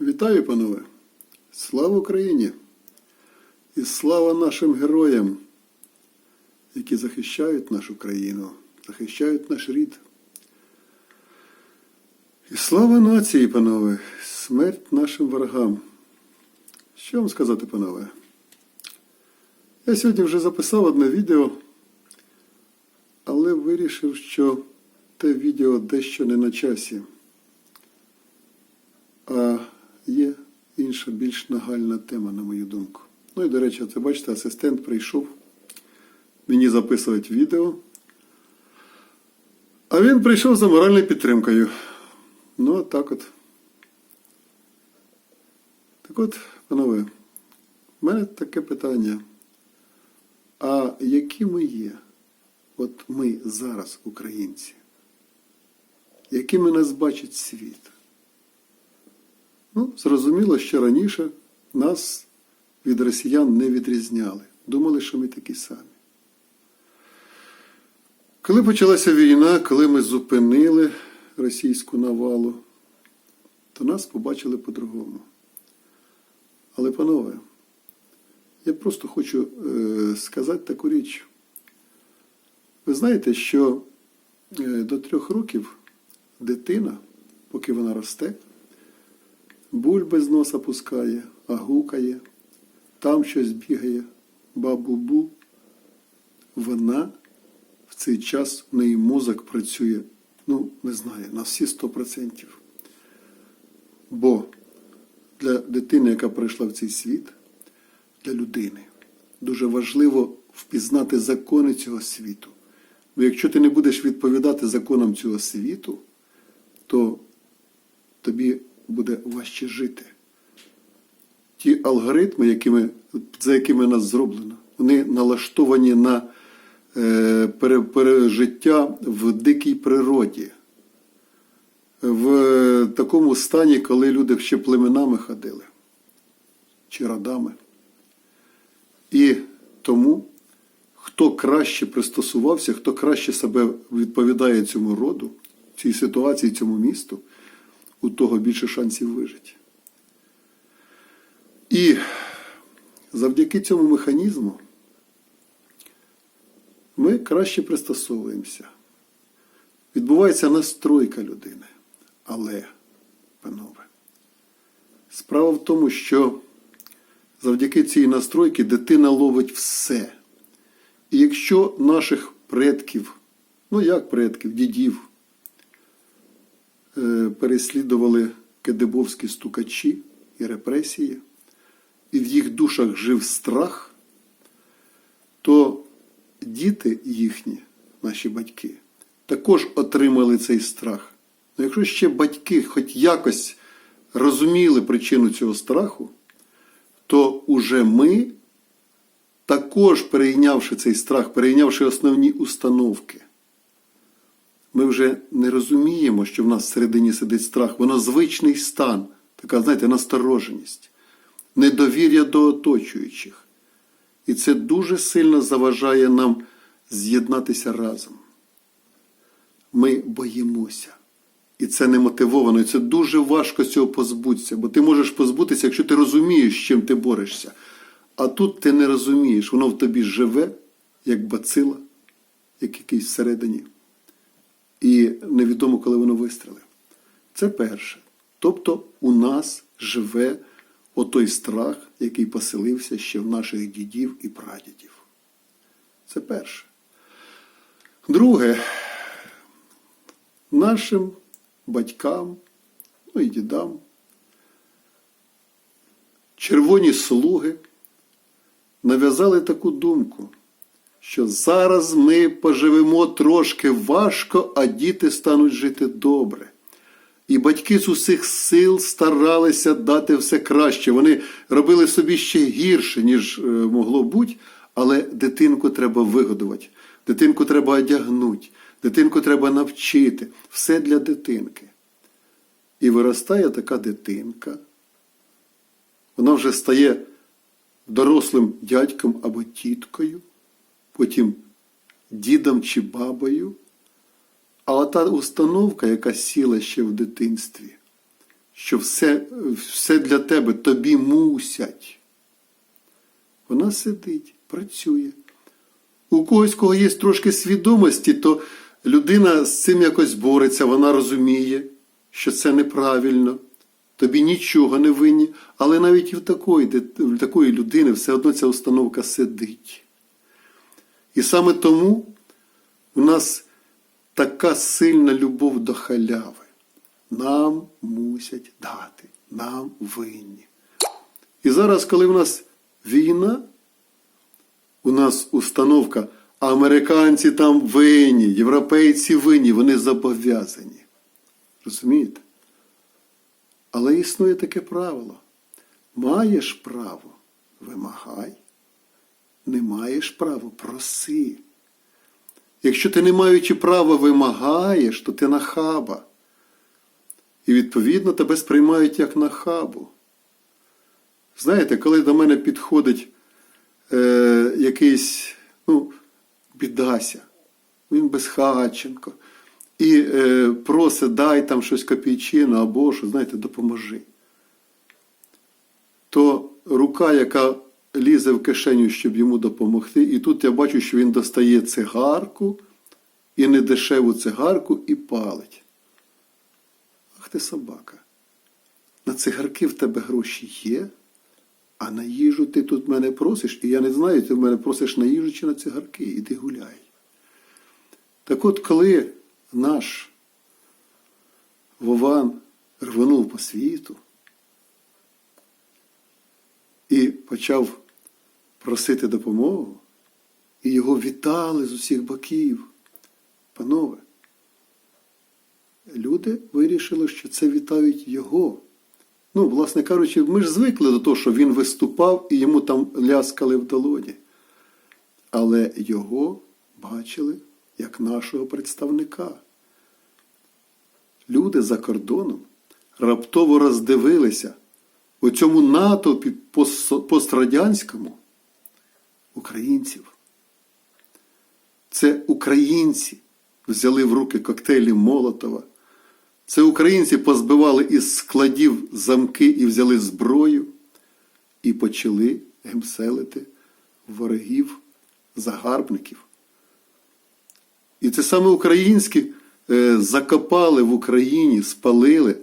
Вітаю, панове! Слава Україні! І слава нашим героям, які захищають нашу країну, захищають наш рід. І слава нації, панове, смерть нашим ворогам. Що вам сказати, панове? Я сьогодні вже записав одне відео, але вирішив, що те відео дещо не на часі. А є інша більш нагальна тема, на мою думку. Ну і, до речі, це бачите, асистент прийшов мені записувати відео. А він прийшов за моральною підтримкою. Ну, от так от. Так от, панове, в мене таке питання. А які ми є? От ми зараз, українці? Якими нас бачить світ? Ну, зрозуміло, що раніше нас від росіян не відрізняли. Думали, що ми такі самі. Коли почалася війна, коли ми зупинили російську навалу, то нас побачили по-другому. Але, панове, я просто хочу е, сказати таку річ. Ви знаєте, що е, до трьох років дитина, поки вона росте, бульби з носа пускає, а гукає, там щось бігає, бабу-бу. Вона в цей час в неї мозок працює, ну, не знаю, на всі 100%. Бо для дитини, яка прийшла в цей світ, для людини, дуже важливо впізнати закони цього світу. Бо якщо ти не будеш відповідати законам цього світу, то тобі буде важче жити. Ті алгоритми, якими, за якими нас зроблено, вони налаштовані на е, пережиття в дикій природі, в такому стані, коли люди ще племенами ходили чи родами. І тому, хто краще пристосувався, хто краще себе відповідає цьому роду, цій ситуації, цьому місту, у того більше шансів вижити. І завдяки цьому механізму ми краще пристосовуємося. Відбувається настройка людини. Але, панове, справа в тому, що завдяки цій настройці дитина ловить все. І якщо наших предків, ну як предків, дідів, переслідували кедебовські стукачі і репресії, і в їх душах жив страх, то діти їхні, наші батьки, також отримали цей страх. Ну, якщо ще батьки хоч якось розуміли причину цього страху, то уже ми, також перейнявши цей страх, перейнявши основні установки, ми вже не розуміємо, що в нас всередині сидить страх. Воно звичний стан, така, знаєте, настороженість, недовір'я до оточуючих. І це дуже сильно заважає нам з'єднатися разом. Ми боїмося. І це не мотивовано. І це дуже важко цього позбутися. Бо ти можеш позбутися, якщо ти розумієш, з чим ти борешся. А тут ти не розумієш, воно в тобі живе, як бацила, як якийсь всередині. І невідомо, коли воно вистрелить. Це перше. Тобто у нас живе отой страх, який поселився ще в наших дідів і прадідів. Це перше. Друге, нашим батькам, ну і дідам, червоні слуги нав'язали таку думку, що зараз ми поживемо трошки важко, а діти стануть жити добре. І батьки з усіх сил старалися дати все краще. Вони робили собі ще гірше, ніж е, могло бути, але дитинку треба вигодувати, дитинку треба одягнути, дитинку треба навчити. Все для дитинки. І виростає така дитинка. Вона вже стає дорослим дядьком або тіткою, потім дідом чи бабою. А та установка, яка сіла ще в дитинстві, що все, все для тебе тобі мусять. Вона сидить, працює. У когось, кого є трошки свідомості, то людина з цим якось бореться, вона розуміє, що це неправильно, тобі нічого не винні, але навіть і в такої, в такої людини все одно ця установка сидить. І саме тому у нас така сильна любов до халяви. Нам мусять дати, нам винні. І зараз, коли в нас війна, у нас установка, американці там винні, європейці винні, вони зобов'язані. Розумієте? Але існує таке правило. Маєш право, вимагай. Не маєш права, проси. Якщо ти не маючи права вимагаєш, то ти нахаба. І відповідно тебе сприймають як нахабу. Знаєте, коли до мене підходить е, якийсь, ну, бідася, він безхатченко, і е, просить, дай там щось копійчину або що, знаєте, допоможи. То рука, яка лізе в кишеню, щоб йому допомогти, і тут я бачу, що він достає цигарку, і недешеву цигарку, і палить. Ах ти собака. На цигарки в тебе гроші є, а на їжу ти тут мене просиш, і я не знаю, ти в мене просиш на їжу чи на цигарки, іди гуляй. Так от, коли наш Вован рвонув по світу і почав просити допомогу, і його вітали з усіх боків. Панове, люди вирішили, що це вітають його. Ну, власне кажучи, ми ж звикли до того, що він виступав і йому там ляскали в долоні. Але його бачили як нашого представника. Люди за кордоном раптово роздивилися у цьому натовпі пострадянському українців. Це українці взяли в руки коктейлі Молотова. Це українці позбивали із складів замки і взяли зброю і почали гемселити ворогів, загарбників. І це саме українські е, закопали в Україні, спалили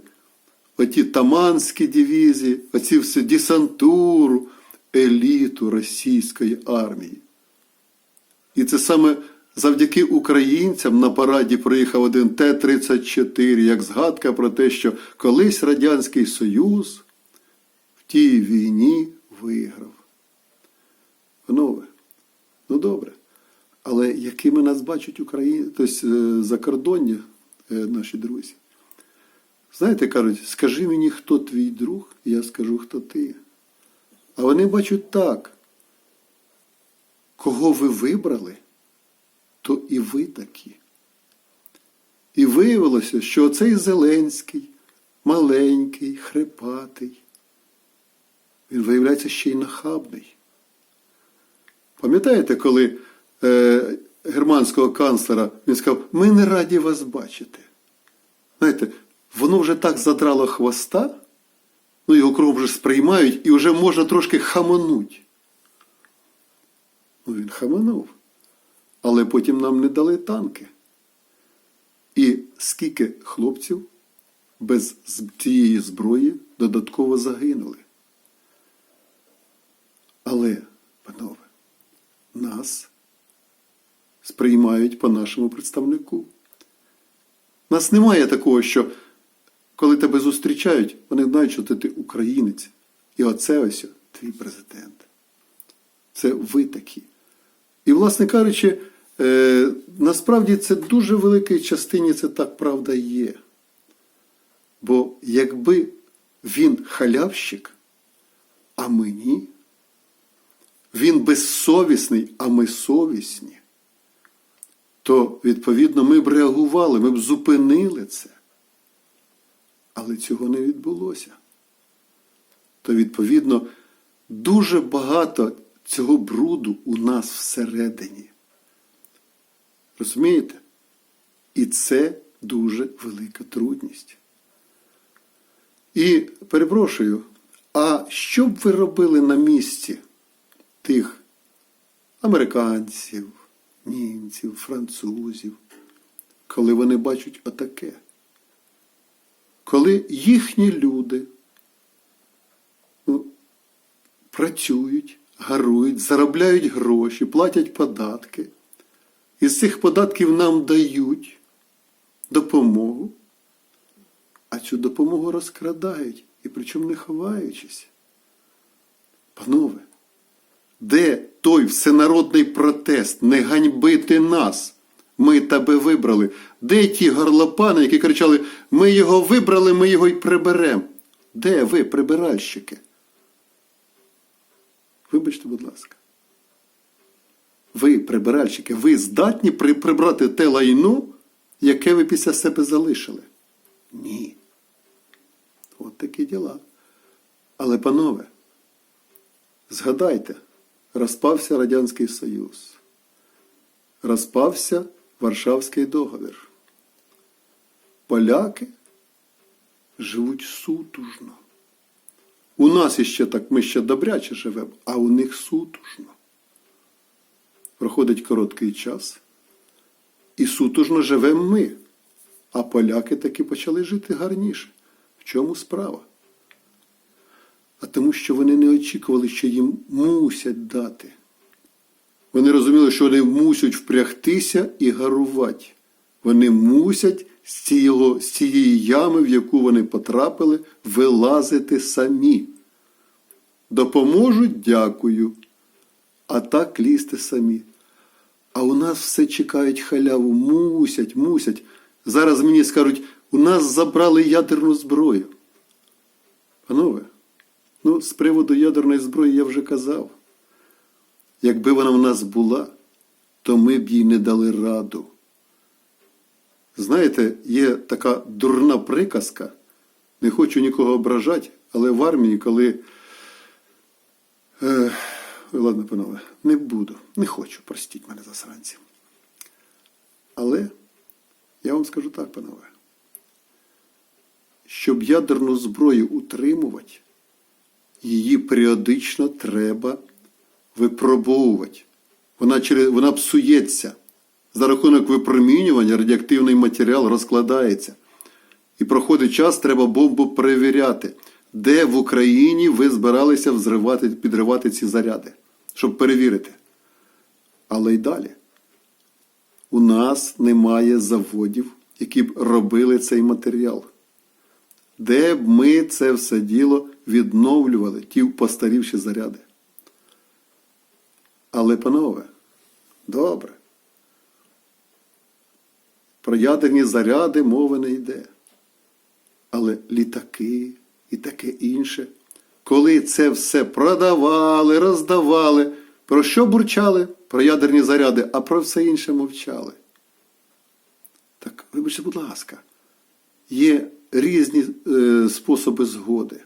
оті таманські дивізії, оці всю десантуру, еліту російської армії. І це саме завдяки українцям на параді приїхав один Т-34, як згадка про те, що колись Радянський Союз в тій війні виграв. Панове, ну добре. Але якими нас бачать Україні, тобто е, закордонні е, наші друзі? Знаєте, кажуть, скажи мені, хто твій друг, я скажу, хто ти. А вони бачать так. Кого ви вибрали, то і ви такі. І виявилося, що оцей Зеленський, маленький, хрипатий, він виявляється ще й нахабний. Пам'ятаєте, коли е, германського канцлера він сказав, ми не раді вас бачити. Знаєте, воно вже так задрало хвоста, ну його кров вже сприймають і вже можна трошки хамануть. Ну, він хаманув. Але потім нам не дали танки. І скільки хлопців без цієї зброї додатково загинули. Але, панове, нас сприймають по нашому представнику. Нас немає такого, що коли тебе зустрічають, вони знають, що ти, ти українець. І оце ось твій президент. Це ви такі. І, власне кажучи, е, насправді це дуже великій частині це так правда є. Бо якби він халявщик, а ми ні, він безсовісний, а ми совісні, то, відповідно, ми б реагували, ми б зупинили це. Але цього не відбулося. То, відповідно, дуже багато цього бруду у нас всередині. Розумієте? І це дуже велика трудність. І перепрошую, а що б ви робили на місці тих американців, німців, французів, коли вони бачать отаке? Коли їхні люди ну, працюють, гарують, заробляють гроші, платять податки, із цих податків нам дають допомогу, а цю допомогу розкрадають, і причому не ховаючись. Панове, де той всенародний протест не ганьбити нас? Ми тебе вибрали. Де ті горлопани, які кричали: Ми його вибрали, ми його й приберемо? Де ви, прибиральщики? Вибачте, будь ласка. Ви, прибиральщики, ви здатні при- прибрати те лайно, яке ви після себе залишили? Ні. От такі діла. Але, панове, згадайте, розпався Радянський Союз, розпався Варшавський договір. Поляки живуть сутужно. У нас іще так, ми ще добряче живемо, а у них сутужно. Проходить короткий час, і сутужно живемо ми. А поляки таки почали жити гарніше. В чому справа? А тому, що вони не очікували, що їм мусять дати. Вони розуміли, що вони мусять впрягтися і гарувати. Вони мусять з, цього, з цієї ями, в яку вони потрапили, вилазити самі. Допоможуть, дякую. А так лізти самі. А у нас все чекають халяву, мусять, мусять. Зараз мені скажуть, у нас забрали ядерну зброю. Панове, ну, з приводу ядерної зброї я вже казав. Якби вона в нас була, то ми б їй не дали раду. Знаєте, є така дурна приказка, не хочу нікого ображати, але в армії, коли. Е, ладно, панове, не буду, не хочу, простіть мене засранці. Але я вам скажу так, панове. Щоб ядерну зброю утримувати, її періодично треба випробовувати. Вона, через, вона псується. За рахунок випромінювання радіоактивний матеріал розкладається. І проходить час, треба бомбу перевіряти, де в Україні ви збиралися взривати, підривати ці заряди, щоб перевірити. Але й далі. У нас немає заводів, які б робили цей матеріал. Де б ми це все діло відновлювали, ті постарівші заряди. Але, панове, добре. Про ядерні заряди мови не йде. Але літаки і таке інше, коли це все продавали, роздавали, про що бурчали? Про ядерні заряди, а про все інше мовчали. Так, вибачте, будь ласка, є різні е, способи згоди.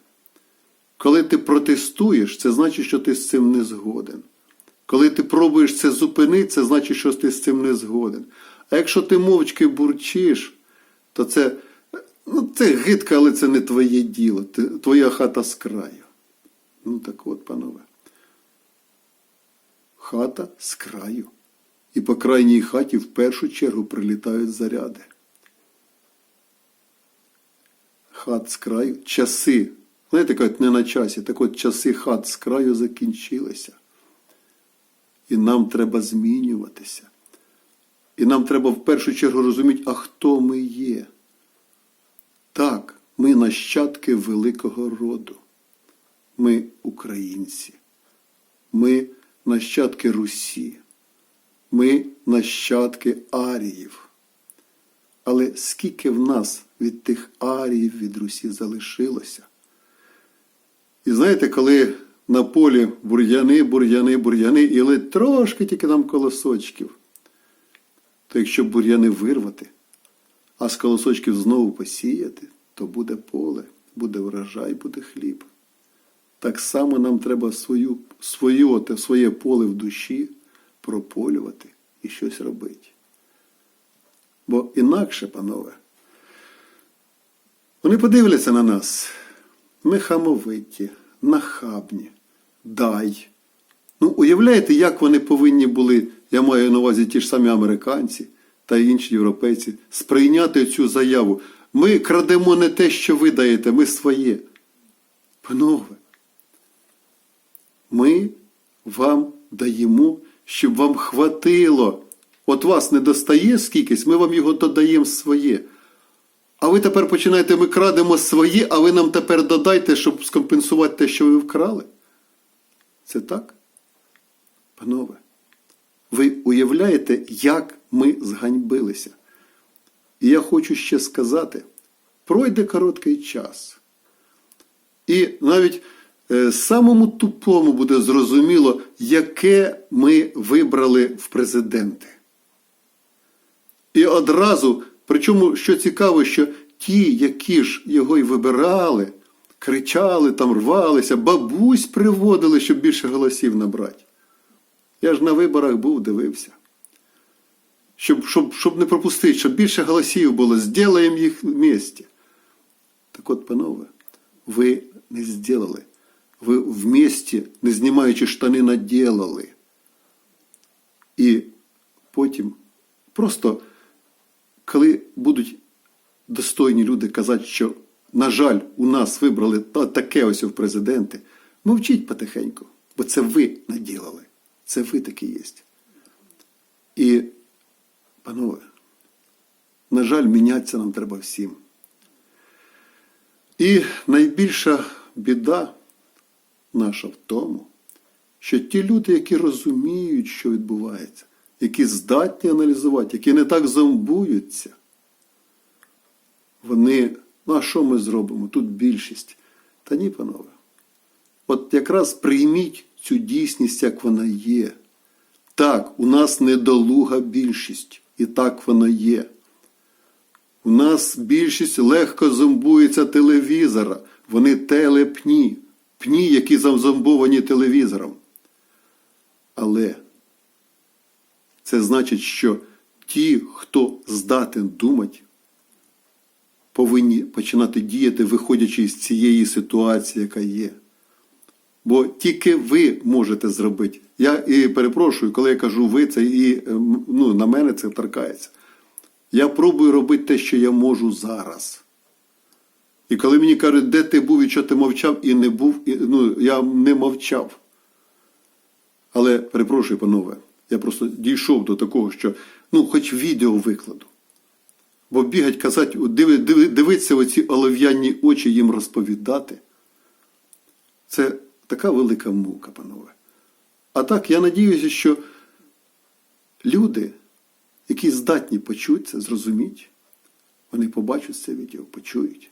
Коли ти протестуєш, це значить, що ти з цим не згоден. Коли ти пробуєш це зупинити, це значить, що ти з цим не згоден. А якщо ти мовчки бурчиш, то це, ну, це гидко, але це не твоє діло. Ти, твоя хата з краю. Ну так от, панове. Хата з краю. І по крайній хаті в першу чергу прилітають заряди. Хат з краю, часи. Знаєте, кажуть, не на часі, так от часи хат з краю закінчилися. І нам треба змінюватися. І нам треба в першу чергу розуміти, а хто ми є. Так, ми нащадки великого роду. Ми українці. Ми нащадки Русі. Ми нащадки Аріїв. Але скільки в нас від тих Аріїв від Русі залишилося? І знаєте, коли на полі бур'яни, бур'яни, бур'яни, і ледь трошки тільки там колосочків, то якщо бур'яни вирвати, а з колосочків знову посіяти, то буде поле, буде врожай, буде хліб. Так само нам треба свою, свою, те, своє поле в душі прополювати і щось робити. Бо інакше, панове, вони подивляться на нас, Ми хамовиті, нахабні, дай. Ну, уявляєте, як вони повинні були, я маю на увазі ті ж самі американці та інші європейці, сприйняти цю заяву. Ми крадемо не те, що ви даєте, ми своє. Панове, ми вам даємо, щоб вам хватило. От вас не достає скількись, ми вам його додаємо своє. А ви тепер починаєте, ми крадемо своє, а ви нам тепер додайте, щоб скомпенсувати те, що ви вкрали. Це так? Панове, ви уявляєте, як ми зганьбилися? І я хочу ще сказати: пройде короткий час. І навіть е, самому тупому буде зрозуміло, яке ми вибрали в президенти. І одразу, причому, що цікаво, що ті, які ж його й вибирали, кричали, там рвалися, бабусь приводили, щоб більше голосів набрати. Я ж на виборах був, дивився. Щоб, щоб, щоб не пропустити, щоб більше голосів було, зділаємо їх вместе. Так от, панове, ви не зробили. Ви вместе, не знімаючи штани, наділали. І потім просто, коли будуть достойні люди казати, що, на жаль, у нас вибрали таке ось в президенти, мовчіть потихеньку, бо це ви наділали. Це ви такі є. І, панове, на жаль, мінятися нам треба всім. І найбільша біда наша в тому, що ті люди, які розуміють, що відбувається, які здатні аналізувати, які не так зомбуються, вони, ну а що ми зробимо? Тут більшість. Та ні, панове. От якраз прийміть цю дійсність, як вона є. Так, у нас недолуга більшість, і так вона є. У нас більшість легко зомбується телевізора. Вони телепні, пні, які зомбовані телевізором. Але це значить, що ті, хто здатен думати, повинні починати діяти, виходячи з цієї ситуації, яка є. Бо тільки ви можете зробити. Я і перепрошую, коли я кажу ви, це і ем, ну, на мене це торкається. Я пробую робити те, що я можу зараз. І коли мені кажуть, де ти був і що ти мовчав, і не був, і, ну, я не мовчав. Але перепрошую, панове, я просто дійшов до такого, що ну, хоч відео викладу. Бо бігать, казати, диви, диви, дивитися оці олов'яні очі їм розповідати. Це така велика мука, панове. А так, я надіюся, що люди, які здатні почути це, зрозуміти, вони побачать це відео, почують.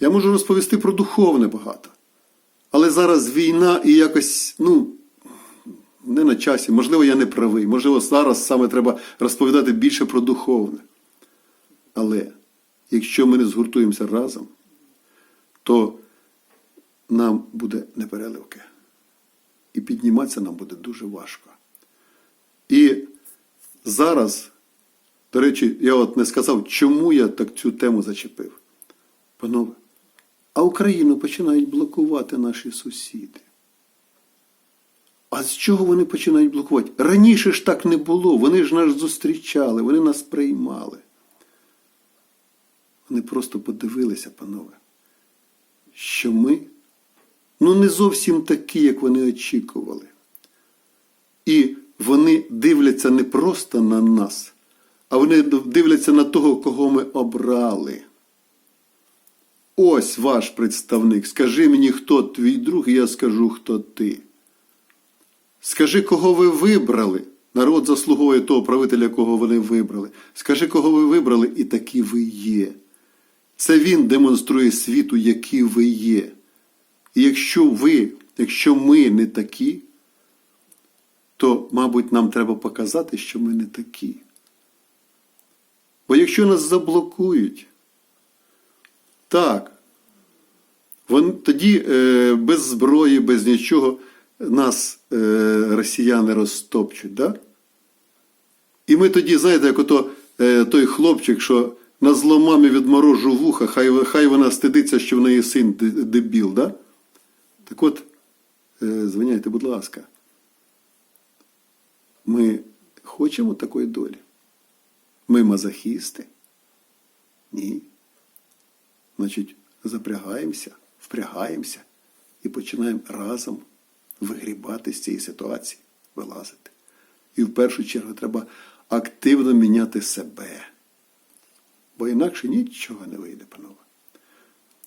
Я можу розповісти про духовне багато. Але зараз війна і якось, ну, не на часі. Можливо, я не правий. Можливо, зараз саме треба розповідати більше про духовне. Але якщо ми не згуртуємося разом, то нам буде непереливки. І підніматися нам буде дуже важко. І зараз, до речі, я от не сказав, чому я так цю тему зачепив. Панове, а Україну починають блокувати наші сусіди. А з чого вони починають блокувати? Раніше ж так не було. Вони ж нас зустрічали, вони нас приймали. Вони просто подивилися, панове, що ми ну не зовсім такі, як вони очікували. І вони дивляться не просто на нас, а вони дивляться на того, кого ми обрали. Ось ваш представник. Скажи мені, хто твій друг, і я скажу, хто ти. Скажи, кого ви вибрали. Народ заслуговує того правителя, кого вони вибрали. Скажи, кого ви вибрали, і такі ви є. Це він демонструє світу, які ви є. І якщо ви, якщо ми не такі, то, мабуть, нам треба показати, що ми не такі. Бо якщо нас заблокують, так, вон, тоді е, без зброї, без нічого нас росіяни розтопчуть. Да? І ми тоді, знаєте, як ото е, той хлопчик, що на зломамі відморожу вуха, хай, хай вона стидиться, що в неї син дебіл, да? Так от, е, звиняйте, будь ласка, ми хочемо такої долі? Ми мазохісти? Ні. Значить, запрягаємося, впрягаємося і починаємо разом вигрібати з цієї ситуації, вилазити. І в першу чергу треба активно міняти себе. Бо інакше нічого не вийде, панове.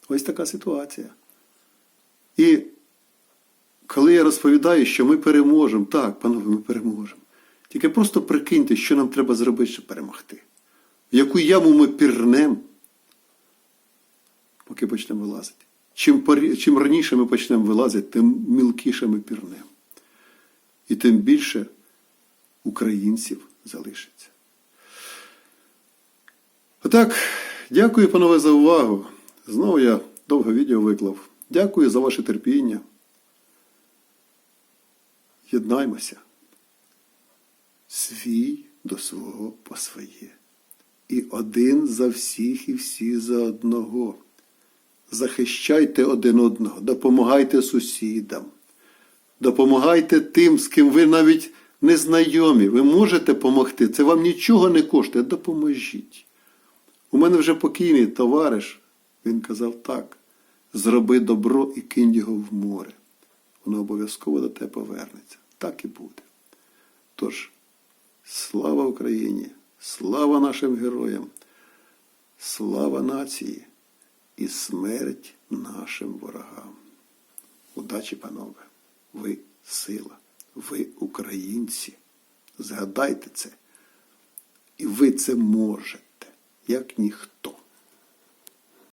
Ось така ситуація. І коли я розповідаю, що ми переможемо, так, панове, ми переможемо. Тільки просто прикиньте, що нам треба зробити, щоб перемогти. В яку яму ми пірнемо, поки почнемо вилазити. Чим, чим раніше ми почнемо вилазити, тим мілкіше ми пірнемо. І тим більше українців залишиться. Отак, дякую, панове, за увагу. Знову я довго відео виклав. Дякую за ваше терпіння. Єднаймося. Свій до свого по своє. І один за всіх, і всі за одного. Захищайте один одного, допомагайте сусідам, допомагайте тим, з ким ви навіть не знайомі. Ви можете допомогти. Це вам нічого не коштує. Допоможіть. У мене вже покійний товариш, він казав так: зроби добро і кинь його в море. Воно обов'язково до тебе повернеться. Так і буде. Тож, слава Україні, слава нашим героям, слава нації і смерть нашим ворогам. Удачі, панове! Ви сила, ви українці. Згадайте це. І ви це можете, як ніхто.